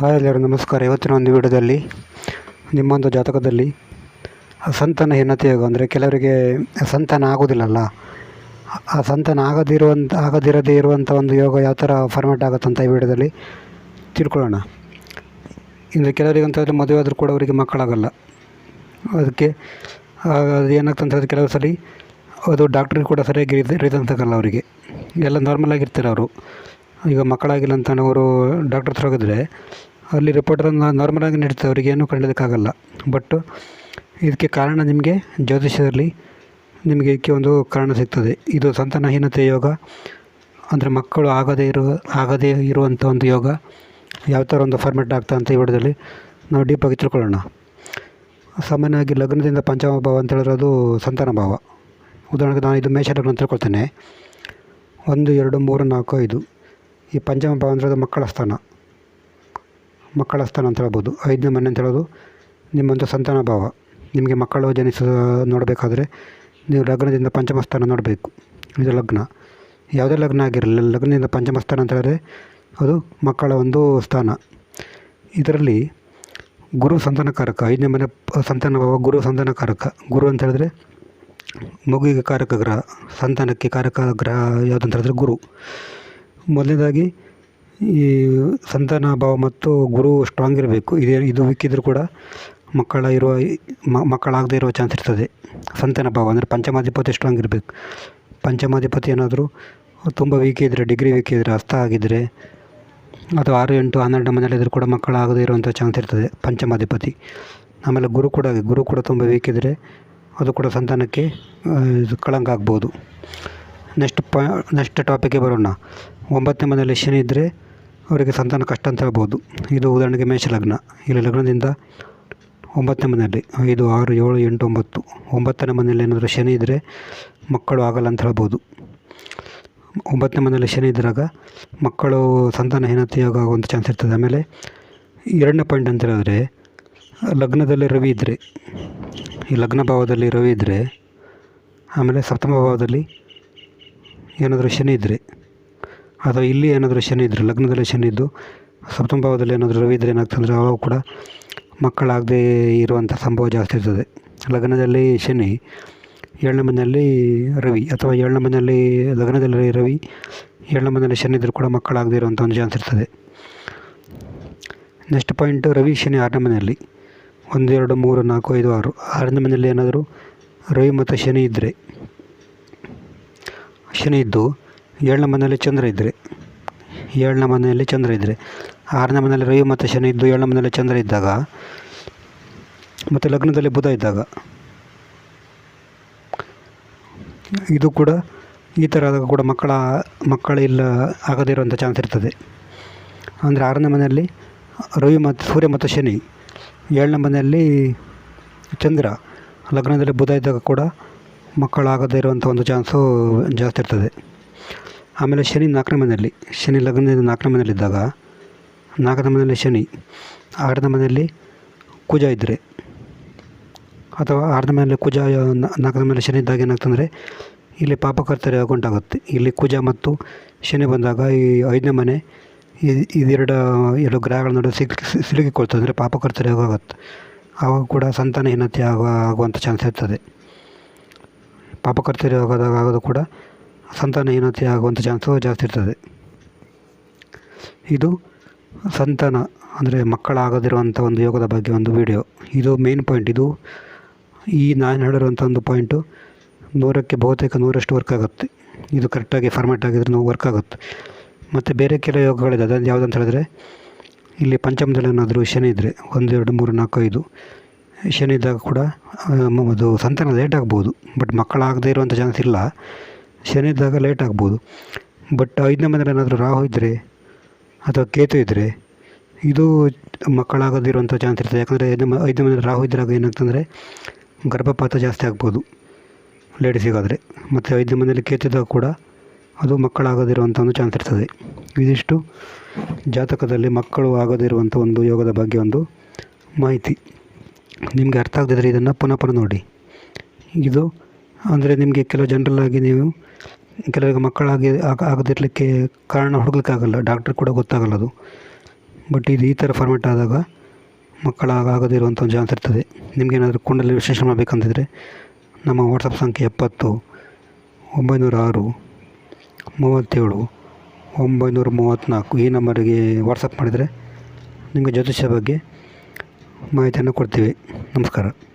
Hi ಎಲ್ಲರೂ, ನಮಸ್ಕಾರ. ಇವತ್ತಿನ ಒಂದು ವಿಡಿಯೋದಲ್ಲಿ, ನಿಮ್ಮೊಂದು ಜಾತಕದಲ್ಲಿ ಸಂತಾನಹೀನತೆ ಯೋಗ ಅಂದರೆ ಕೆಲವರಿಗೆ ಸಂತಾನ ಆಗೋದಿಲ್ಲಲ್ಲ ಆ ಸಂತಾನ ಆಗದಿರುವಂಥ ಆಗದಿರದೇ ಇರುವಂಥ ಒಂದು ಯೋಗ ಯಾವ ಥರ ಫಾರ್ಮೆಟ್ ಆಗುತ್ತಂತ ಈ ವಿಡಿಯೋದಲ್ಲಿ ತಿಳ್ಕೊಳ್ಳೋಣ. ಇನ್ನು ಕೆಲವರಿಗೆ ಅಂತ ಹೇಳಿದ್ರೆ ಮದುವೆ ಆದರೂ ಕೂಡ ಅವರಿಗೆ ಮಕ್ಕಳಾಗಲ್ಲ. ಅದಕ್ಕೆ ಅದು ಏನಾಗ್ತಂತ ಕೆಲವು ಸಲ ಅದು ಡಾಕ್ಟ್ರಿಗೆ ಕೂಡ ಸರಿಯಾಗಿ ರೀಸನ್ ಅವರಿಗೆ. ಎಲ್ಲ ನಾರ್ಮಲ್ ಆಗಿರ್ತಾರೆ ಅವರು. ಈಗ ಮಕ್ಕಳಾಗಿಲ್ಲ ಅಂತ ಅವರು ಡಾಕ್ಟರ್ ಹತ್ರ ಹೋಗಿದ್ರೆ ಅಲ್ಲಿ ರಿಪೋರ್ಟ್ ನಾರ್ಮಲಾಗಿ ನಡೀತದೆ. ಅವರಿಗೆ ಏನೂ ಕಂಡಿದ್ದಕ್ಕಾಗಲ್ಲ ಬಟ್ ಇದಕ್ಕೆ ಕಾರಣ ನಿಮಗೆ ಜ್ಯೋತಿಷ್ಯದಲ್ಲಿ ನಿಮಗೆ ಇದಕ್ಕೆ ಒಂದು ಕಾರಣ ಸಿಗ್ತದೆ. ಇದು ಸಂತಾನಹೀನತೆ ಯೋಗ. ಅಂದರೆ ಮಕ್ಕಳು ಆಗದೇ ಇರುವ, ಆಗದೇ ಇರುವಂಥ ಒಂದು ಯೋಗ. ಯಾವ ಥರ ಒಂದು ಫಾರ್ಮೆಟ್ ಆಗ್ತಾ ಅಂತ ಈ ನಾವು ಡೀಪಾಗಿ ತಿಳ್ಕೊಳ್ಳೋಣ. ಸಾಮಾನ್ಯವಾಗಿ ಲಗ್ನದಿಂದ ಪಂಚಮ ಭಾವ ಅಂತ ಹೇಳಿದ್ರೆ ಅದು ಸಂತಾನ ಭಾವ ಉದಾಹರಣೆಗೆ ನಾನು ಇದು ಮೇಷ ಲಗ್ನ ತಿಳ್ಕೊಳ್ತೇನೆ. ಒಂದು, ಎರಡು, ಮೂರು, ನಾಲ್ಕು, ಐದು. ಈ ಪಂಚಮ ಭಾವ ಅಂದರೆ ಅದು ಮಕ್ಕಳ ಸ್ಥಾನ. ಮಕ್ಕಳ ಸ್ಥಾನ ಅಂತ ಹೇಳ್ಬೋದು. ಐದನೇ ಮನೆ ಅಂತ ಹೇಳೋದು ನಿಮ್ಮೊಂದು ಸಂತಾನ ಭಾವ. ನಿಮಗೆ ಮಕ್ಕಳು ಜನಿಸ ನೋಡಬೇಕಾದ್ರೆ ನೀವು ಲಗ್ನದಿಂದ ಪಂಚಮ ಸ್ಥಾನ ನೋಡಬೇಕು. ಇದು ಲಗ್ನ. ಯಾವುದೇ ಲಗ್ನ ಆಗಿರಲಿಲ್ಲ ಲಗ್ನದಿಂದ ಪಂಚಮ ಸ್ಥಾನ ಅಂತ ಹೇಳಿದ್ರೆ ಅದು ಮಕ್ಕಳ ಒಂದು ಸ್ಥಾನ. ಇದರಲ್ಲಿ ಗುರು ಸಂತಾನಕಾರಕ, ಐದನೇ ಮನೆ ಸಂತಾನ ಭಾವ ಗುರು ಸಂತಾನಕಾರಕ. ಗುರು ಅಂತ ಹೇಳಿದ್ರೆ ಮಗುವಿಗೆ ಕಾರಕ ಗ್ರಹ, ಸಂತಾನಕ್ಕೆ ಕಾರಕ ಗ್ರಹ ಯಾವುದಂತ ಹೇಳಿದ್ರೆ ಗುರು. ಮೊದಲನೇದಾಗಿ ಈ ಸಂತಾನ ಭಾವ ಮತ್ತು ಗುರು ಸ್ಟ್ರಾಂಗ್ ಇರಬೇಕು. ಇದೇ ಇದು ಉಕ್ಕಿದ್ರು ಕೂಡ ಮಕ್ಕಳ ಇರುವ ಇರೋ ಮಕ್ಕಳಾಗದೇ ಇರುವ ಚಾನ್ಸ್ ಇರ್ತದೆ. ಸಂತಾನ ಭಾವ ಅಂದರೆ ಪಂಚಮಾಧಿಪತಿ ಸ್ಟ್ರಾಂಗ್ ಇರಬೇಕು. ಪಂಚಮಾಧಿಪತಿ ಏನಾದರೂ ತುಂಬ ವೀಕ್ ಇದ್ದರೆ ಡಿಗ್ರಿ ವೀಕ್ ಇದ್ದರೆ ಹಸ್ತ ಆಗಿದ್ದರೆ ಅಥವಾ ಆರು, ಎಂಟು, ಹನ್ನೆರಡು ಮನೆಯಲ್ಲಿದ್ದರೂ ಕೂಡ ಮಕ್ಕಳಾಗದೇ ಇರುವಂಥ ಚಾನ್ಸ್ ಇರ್ತದೆ ಪಂಚಮಾಧಿಪತಿ. ಆಮೇಲೆ ಗುರು ಕೂಡ ಗುರು ಕೂಡ ತುಂಬ ವೀಕ್ ಇದ್ದರೆ ಅದು ಕೂಡ ಸಂತಾನಕ್ಕೆ ಇದು ಕಳಂಕ ಆಗ್ಬೋದು. ನೆಕ್ಸ್ಟ್ ಪ ನೆಕ್ಸ್ಟ್ ಟಾಪಿಕ್ಗೆ ಬರೋಣ. ಒಂಬತ್ತನೇ ಮನೆಯಲ್ಲಿ ಶನಿ ಇದ್ದರೆ ಅವರಿಗೆ ಸಂತಾನ ಕಷ್ಟ ಅಂತ ಹೇಳ್ಬೋದು. ಇದು ಉದಾಹರಣೆಗೆ ಮೇಷ ಲಗ್ನ. ಇಲ್ಲಿ ಲಗ್ನದಿಂದ ಒಂಬತ್ತನೇ ಮನೆಯಲ್ಲಿ, ಐದು, ಆರು, ಏಳು, ಎಂಟು, ಒಂಬತ್ತು. ಒಂಬತ್ತನೇ ಮನೆಯಲ್ಲಿ ಏನಾದರೂ ಶನಿ ಇದ್ದರೆ ಮಕ್ಕಳು ಆಗಲ್ಲ ಅಂತ ಹೇಳ್ಬೋದು. ಒಂಬತ್ತನೇ ಮನೆಯಲ್ಲಿ ಶನಿ ಇದ್ದಾಗ ಮಕ್ಕಳು ಸಂತಾನಹೀನತೆ ಯೋಗ ಆಗುವಂಥ ಚಾನ್ಸ್ ಇರ್ತದೆ. ಆಮೇಲೆ ಎರಡನೇ ಪಾಯಿಂಟ್ ಅಂತ ಹೇಳಿದ್ರೆ, ಲಗ್ನದಲ್ಲಿ ರವಿ ಇದ್ದರೆ ಈ ಲಗ್ನ ಭಾವದಲ್ಲಿ ರವಿ ಇದ್ದರೆ ಆಮೇಲೆ ಸಪ್ತಮ ಭಾವದಲ್ಲಿ ಏನಾದರೂ ಶನಿ ಇದ್ದರೆ ಅಥವಾ ಇಲ್ಲಿ ಏನಾದರೂ ಶನಿ ಇದ್ದರೆ ಲಗ್ನದಲ್ಲಿ ಶನಿ ಇದ್ದು ಸಪ್ತಮ ಭಾವದಲ್ಲಿ ಏನಾದರೂ ರವಿ ಇದ್ದರೆ ಏನಾಗ್ತಂದರೆ ಅವಾಗ ಕೂಡ ಮಕ್ಕಳಾಗದೇ ಇರುವಂಥ ಸಂಭವ ಜಾಸ್ತಿ ಇರ್ತದೆ. ಲಗ್ನದಲ್ಲಿ ಶನಿ, ಏಳನೇ ಮನೆಯಲ್ಲಿ ರವಿ ಅಥವಾ ಏಳನೇ ಮನೆಯಲ್ಲಿ, ಲಗ್ನದಲ್ಲಿ ರವಿ, ಏಳನೇ ಮನೆಯಲ್ಲಿ ಶನಿ ಇದ್ದರೂ ಕೂಡ ಮಕ್ಕಳಾಗದೇ ಇರುವಂಥ ಒಂದು ಚಾನ್ಸ್ ಇರ್ತದೆ. ನೆಕ್ಸ್ಟ್ ಪಾಯಿಂಟು ರವಿ, ಶನಿ ಆರನೇ ಮನೆಯಲ್ಲಿ. ಒಂದು, ಎರಡು, ಮೂರು, ನಾಲ್ಕು, ಐದು, ಆರು. ಆರನೇ ಮನೆಯಲ್ಲಿ ಏನಾದರೂ ರವಿ ಮತ್ತು ಶನಿ ಇದ್ದರೆ ಶನಿ ಇದ್ದು ಏಳನೇ ಮನೆಯಲ್ಲಿ ಚಂದ್ರ ಇದ್ದರೆ ಏಳನೇ ಮನೆಯಲ್ಲಿ ಚಂದ್ರ ಇದ್ದರೆ ಆರನೇ ಮನೆಯಲ್ಲಿ ರವಿ ಮತ್ತು ಶನಿ ಇದ್ದು ಏಳನೇ ಮನೆಯಲ್ಲಿ ಚಂದ್ರ ಇದ್ದಾಗ, ಮತ್ತು ಲಗ್ನದಲ್ಲಿ ಬುಧ ಇದ್ದಾಗ, ಇದು ಕೂಡ ಈ ಥರ ಆದಾಗ ಕೂಡ ಮಕ್ಕಳ ಮಕ್ಕಳಿಲ್ಲ ಆಗದೇ ಇರುವಂಥ ಚಾನ್ಸ್ ಇರ್ತದೆ. ಅಂದರೆ ಆರನೇ ಮನೆಯಲ್ಲಿ ರವಿ ಮತ್ತು ಸೂರ್ಯ ಮತ್ತು ಶನಿ, ಏಳನೇ ಮನೆಯಲ್ಲಿ ಚಂದ್ರ, ಲಗ್ನದಲ್ಲಿ ಬುಧ ಇದ್ದಾಗ ಕೂಡ ಮಕ್ಕಳಾಗದೇ ಇರುವಂಥ ಒಂದು ಚಾನ್ಸು ಜಾಸ್ತಿ ಇರ್ತದೆ. ಆಮೇಲೆ ಶನಿ ನಾಲ್ಕನೇ ಮನೆಯಲ್ಲಿ ಶನಿ ಲಗ್ನದಿಂದ ನಾಲ್ಕನೇ ಮನೆಯಲ್ಲಿದ್ದಾಗ ನಾಲ್ಕನೇ ಮನೆಯಲ್ಲಿ ಶನಿ, ಆರನೇ ಮನೆಯಲ್ಲಿ ಕುಜ ಇದ್ದರೆ ಅಥವಾ ಆರನೇ ಮನೆಯಲ್ಲಿ ಕುಜ ನಾಲ್ಕನೇ ಮನೆಯಲ್ಲಿ ಶನಿ ಇದ್ದಾಗ ಏನಾಗ್ತಂದರೆ, ಇಲ್ಲಿ ಪಾಪಕರ್ತರೆ ಉಂಟಾಗುತ್ತೆ ಇಲ್ಲಿ ಕುಜ ಮತ್ತು ಶನಿ ಬಂದಾಗ ಈ ಐದನೇ ಮನೆ ಇದೆರಡು, ಎರಡು ಗ್ರಹಗಳ ನಡುವೆ ಸಿಲುಕಿ ಸಿಲುಕಿಕೊಳ್ತದೆ, ಅಂದರೆ ಯೋಗ ಆಗುತ್ತೆ ಆವಾಗ ಕೂಡ ಸಂತಾನಹೀನತೆ ಆಗುವ, ಆಗುವಂಥ ಚಾನ್ಸ್ ಇರ್ತದೆ. ಪಾಪಕರ್ತರ್ಯ ಆಗೋದಾಗ ಆಗೋದು ಕೂಡ ಸಂತಾನಹೀನತೆ ಆಗುವಂಥ ಚಾನ್ಸು ಜಾಸ್ತಿ ಇರ್ತದೆ. ಇದು ಸಂತಾನ ಅಂದರೆ ಮಕ್ಕಳಾಗದಿರುವಂಥ ಒಂದು ಯೋಗದ ಬಗ್ಗೆ ಒಂದು ವಿಡಿಯೋ ಇದು ಮೇನ್ ಪಾಯಿಂಟ್ ಇದು ಈ ನಾನು ಹೇಳಿರುವಂಥ ಒಂದು ಪಾಯಿಂಟು ನೂರಕ್ಕೆ ಬಹುತೇಕ ನೂರಷ್ಟು ವರ್ಕ್ ಆಗುತ್ತೆ. ಇದು ಕರೆಕ್ಟಾಗಿ ಫಾರ್ಮ್ಯಾಟ್ ಆಗಿದ್ರೆ ವರ್ಕ್ ಆಗುತ್ತೆ. ಮತ್ತು ಬೇರೆ ಕೆಲವು ಯೋಗಗಳಿದೆ. ಅದನ್ನು ಯಾವುದಂತ ಹೇಳಿದ್ರೆ ಇಲ್ಲಿ ಪಂಚಮದಲ್ಲಿ ಏನಾದರೂ ಶನಿ ಇದ್ದರೆ ಒಂದು, ಎರಡು, ಮೂರು, ನಾಲ್ಕು, ಐದು. ಶನಿ ಇದ್ದಾಗ ಕೂಡ ಅದು ಸಂತಾನ ಲೇಟ್ ಆಗ್ಬೋದು. ಬಟ್ ಮಕ್ಕಳಾಗದೇ ಇರುವಂಥ ಚಾನ್ಸ್ ಇಲ್ಲ. ಶನಿ ಇದ್ದಾಗ ಲೇಟ್ ಆಗ್ಬೋದು. ಬಟ್ ಐದನೇ ಮನೇಲಿ ಏನಾದರೂ ರಾಹು ಇದ್ದರೆ ಅಥವಾ ಕೇತು ಇದ್ದರೆ ಇದು ಮಕ್ಕಳಾಗೋದಿರುವಂಥ ಚಾನ್ಸ್ ಇರ್ತದೆ. ಯಾಕಂದರೆ ಐದನೇ ಐದನೇ ಮನೇಲಿ ರಾಹು ಇದ್ದಾಗ ಏನಾಗ್ತಂದರೆ ಗರ್ಭಪಾತ ಜಾಸ್ತಿ ಆಗ್ಬೋದು ಲೇಡೀಸಿಗಾದರೆ ಮತ್ತು ಐದನೇ ಮನೆಯಲ್ಲಿ ಕೇತಿದ್ದಾಗ ಕೂಡ ಅದು ಮಕ್ಕಳಾಗದಿರುವಂಥ ಒಂದು ಚಾನ್ಸ್ ಇರ್ತದೆ. ಇದಿಷ್ಟು ಜಾತಕದಲ್ಲಿ ಮಕ್ಕಳು ಆಗದಿರುವಂಥ ಒಂದು ಯೋಗದ ಬಗ್ಗೆ ಒಂದು ಮಾಹಿತಿ. ನಿಮಗೆ ಅರ್ಥ ಆಗದಿದ್ದರೆ ಇದನ್ನು ಪುನಃ ಪುನಃ ನೋಡಿ. ಇದು ಅಂದರೆ ನಿಮಗೆ ಕೆಲವು ಜನರಲ್ಲಾಗಿ ನೀವು ಕೆಲವರಿಗೆ ಮಕ್ಕಳಾಗಿ ಆಗ ಆಗದಿರಲಿಕ್ಕೆ ಕಾರಣ ಹುಡುಕ್ಲಿಕ್ಕಾಗಲ್ಲ ಡಾಕ್ಟ್ರ್ ಕೂಡ ಗೊತ್ತಾಗಲ್ಲ ಅದು. ಬಟ್ ಇದು ಈ ಥರ ಫಾರ್ಮೆಟ್ ಆದಾಗ ಮಕ್ಕಳಾಗದಿರುವಂಥ ಒಂದು ಚಾನ್ಸ್ ಇರ್ತದೆ. ನಿಮಗೇನಾದರೂ ಕುಂಡಲಿ ವಿಶ್ಲೇಷಣೆ ಮಾಡಬೇಕಂತಿದ್ರೆ ನಮ್ಮ ವಾಟ್ಸಪ್ ಸಂಖ್ಯೆ ಎಪ್ಪತ್ತು, ಒಂಬೈನೂರ ಆರು, ಮೂವತ್ತೇಳು, ಒಂಬೈನೂರ ಮೂವತ್ತ್ನಾಲ್ಕು ಈ ನಂಬರಿಗೆ ವಾಟ್ಸಪ್ ಮಾಡಿದರೆ ನಿಮಗೆ ಜ್ಯೋತಿಷ್ಯ ಬಗ್ಗೆ ಮಾಹಿತಿಯನ್ನು ಕೊಡ್ತೀವಿ. ನಮಸ್ಕಾರ.